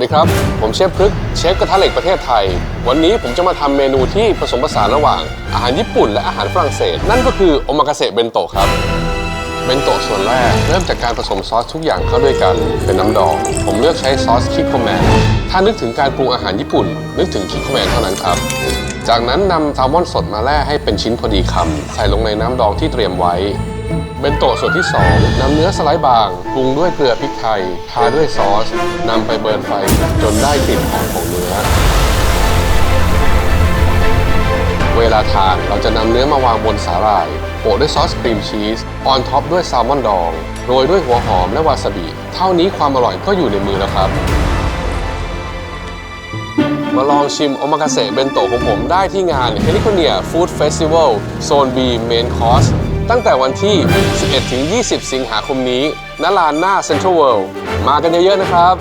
สวัสดีครับ ผมเชฟพฤกเชฟกระทะเหล็กประเทศไทย วันนี้ผมจะมาทำเมนูที่ผสมผสานระหว่างอาหารญี่ปุ่นและอาหารฝรั่งเศส นั่นก็คือโอมากาเสะเบนโตะครับ เบนโตะส่วนแรก เริ่มจากการผสมซอสทุกอย่างเข้าด้วยกัน เป็นน้ำดอง ผมเลือกใช้ซอสคิโคแมน ถ้านึกถึงการปรุงอาหารญี่ปุ่น นึกถึงคิโคแมนเท่านั้นครับ จากนั้นนำแซลมอนสดมาแล่ให้เป็นชิ้นพอดีคำใส่ลงในน้ำดองที่เตรียมไว้ เบนโตะส่วนที่ 2นำเนื้อสไลด์บางปรุงด้วยเกลือพริกไทยทาด้วยซอสนำไปเบิร์นไฟจนได้กลิ่นหอมของเนื้อ เวลาทานเราจะนำเนื้อมาวางบนสาหร่ายโปะด้วยซอสครีมชีสออนท็อปด้วยแซลมอนดองโรยด้วยหัวหอมและวาซาบิ เท่านี้ความอร่อยก็อยู่ในมือแล้วครับมาลองชิมโอมากาเสะเบนโตะของผมได้ที่งาน c a l i f o r n i a Food Festival โซน B Main Course ตั้งแต่วันที่ 11 ถึง 20 สิงหาคมนี้ณลานหน้าเซ็นทรัลเวิลด์มากันเยอะๆนะครับ